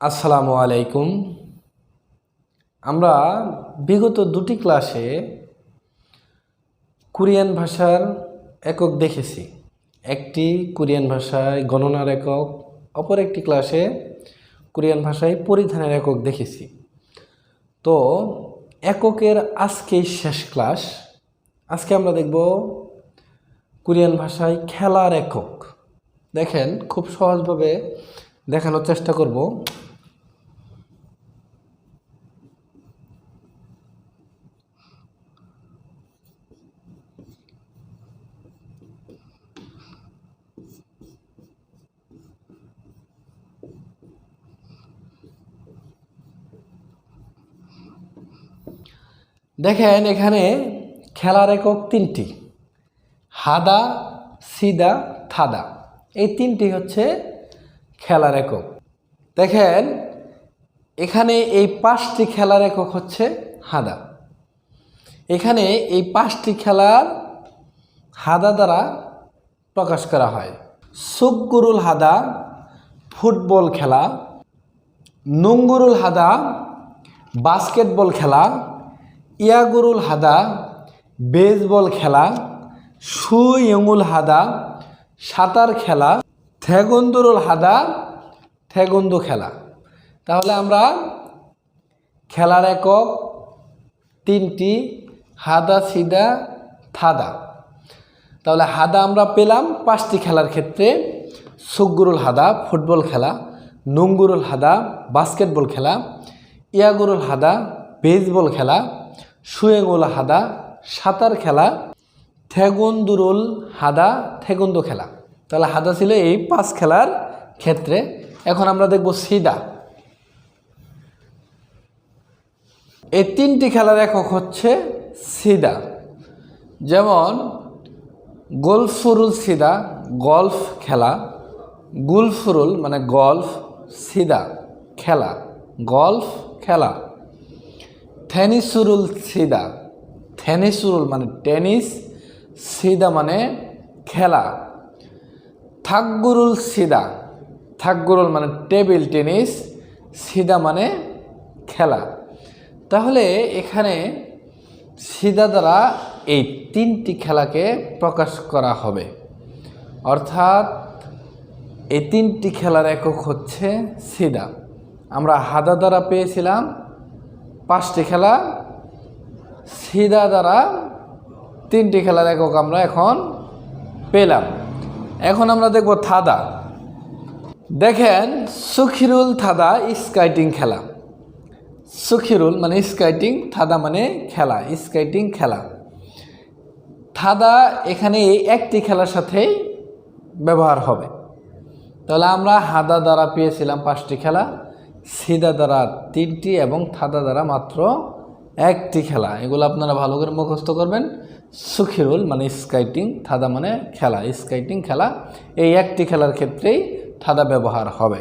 আসসালামু আলাইকুম। আমরা বিগত দুটি ক্লাসে কোরিয়ান ভাষার একক দেখেছি। একটি কোরিয়ান ভাষায় গণনার একক, অপর একটি ক্লাসে কোরিয়ান ভাষায় পরিধানের একক দেখেছি। তো এককের আজকেই শেষ ক্লাস, আজকে আমরা দেখব কোরিয়ান ভাষায় খেলার একক। দেখেন, খুব সহজভাবে দেখানোর চেষ্টা করব। দেখেন এখানে খেলার একক তিনটি। হাদা, সিদা, থাদা। এই তিনটি হচ্ছে খেলার একক। দেখেন, এখানে এই পাঁচটি খেলার একক হচ্ছে হাদা। এখানে এই পাঁচটি খেলার হাদা দ্বারা প্রকাশ করা হয়। সুকগুরুল হাদা ফুটবল খেলা, নুঙ্গুরুল হাদা বাস্কেটবল খেলা ইয়াগুরুল হাদা, বেসবল খেলা সুইয়ুল হাদা, সাঁতার খেলা, থেগন্দুরুল হাদা, থেগন্দু খেলা। তাহলে আমরা খেলার একক তিনটি, হাদা, সিদা, থাদা। তাহলে হাদা আমরা পেলাম পাঁচটি খেলার ক্ষেত্রে। সুগুরুল হাদা, ফুটবল খেলা, নুঙ্গুরুল হাদা, বাস্কেটবল খেলা, ইয়াগুরুল হাদা, বেসবল খেলা সুয়েগুল হাদা, সাঁতার খেলা, থেগুন্দুরুল হাদা, থেগুন্দু খেলা। তাহলে হাদা ছিল এই পাঁচ খেলার ক্ষেত্রে। এখন আমরা দেখব সিদা। এই তিনটি খেলার একক হচ্ছে সিদা। যেমন, গোলফুরুল সিদা, গল্ফ খেলা। গুলফুরুল মানে গল্ফ সিদা খেলা। গল্ফ খেলা। থেনিসুরুল সিদা থেনিসুরুল মানে টেনিস সিদা মানে খেলা। থাকগুরুল সিদা থাকগুরুল মানে টেবিল টেনিস সিদা মানে খেলা। তাহলে এখানে সিদা দ্বারা এই তিনটি খেলাকে প্রকাশ করা হবে। অর্থাৎ এই তিনটি খেলার একক হচ্ছে সিদা আমরা হাদা দ্বারা পেয়েছিলাম পাঁচটি খেলা সিদা দ্বারা তিনটি খেলার একক আমরা এখন পেলাম। এখন আমরা দেখব থাদা। দেখেন, সুখিরুল থাদা স্কাইটিং খেলা। সুখিরুল মানে স্কাইটিং, থাদা মানে খেলা, স্কাইটিং খেলা। থাদা এখানে এই একটি খেলার সাথেই ব্যবহার হবে। তাহলে আমরা হাদা দ্বারা পেয়েছিলাম পাঁচটি খেলা। সিদা দ্বারা তিনটি এবং থাদা দ্বারা মাত্র একটি খেলা। এগুলো আপনারা ভালো করে মুখস্থ করবেন। সুখিরুল মানে স্কাইটিং, থাদা মানে খেলা। স্কাইটিং খেলা, এই একটি খেলার ক্ষেত্রেই থাদা ব্যবহার হবে।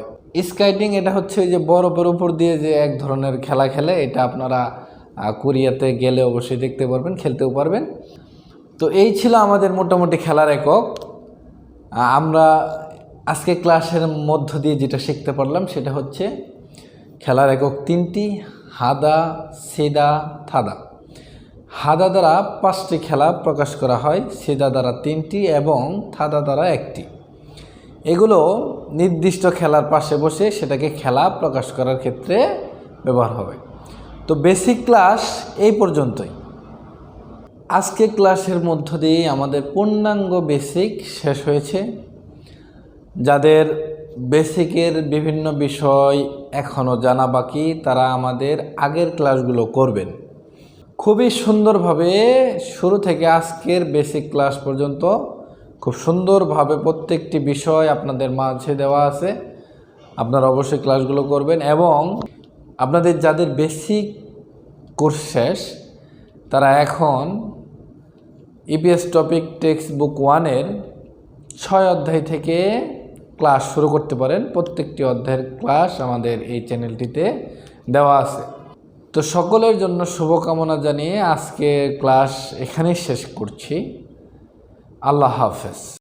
স্কাইটিং এটা হচ্ছে যে বরফের উপর দিয়ে যে এক ধরনের খেলা খেলে, এটা আপনারা কোরিয়াতে গেলে অবশ্যই দেখতে পারবেন, খেলতেও পারবেন। তো এই ছিল আমাদের মোটামুটি খেলার একক। আমরা আজকে ক্লাসের মধ্য দিয়ে যেটা শিখতে পারলাম, সেটা হচ্ছে খেলার একক তিনটি, হাদা, সেদা, থাদা। হাদা দ্বারা পাঁচটি খেলা প্রকাশ করা হয়, সেদা দ্বারা তিনটি এবং থাদা দ্বারা একটি। এগুলো নির্দিষ্ট খেলার পাশে বসে সেটাকে খেলা প্রকাশ করার ক্ষেত্রে ব্যবহার হবে। তো বেসিক ক্লাস এই পর্যন্তই। আজকে ক্লাসের মধ্য দিয়ে আমাদের পূর্ণাঙ্গ বেসিক শেষ হয়েছে। যাদের বেসিকের বিভিন্ন বিষয় এখনও জানা বাকি, তারা আমাদের আগের ক্লাসগুলো করবেন। খুবই সুন্দরভাবে শুরু থেকে আজকের বেসিক ক্লাস পর্যন্ত খুব সুন্দরভাবে প্রত্যেকটি বিষয় আপনাদের মাঝে দেওয়া আছে। আপনারা অবশ্যই ক্লাসগুলো করবেন এবং আপনাদের যাদের বেসিক কোর্স শেষ, তারা এখন ইপিএস টপিক টেক্সট বুক ওয়ানের ছয় অধ্যায় থেকে ক্লাস শুরু করতে পারেন। প্রত্যেকটি অধ্যায়ের ক্লাস আমাদের এই চ্যানেলটিতে দেওয়া আছে। তো সকলের জন্য শুভকামনা জানিয়ে আজকে ক্লাস এখানেই শেষ করছি। আল্লাহ হাফেজ।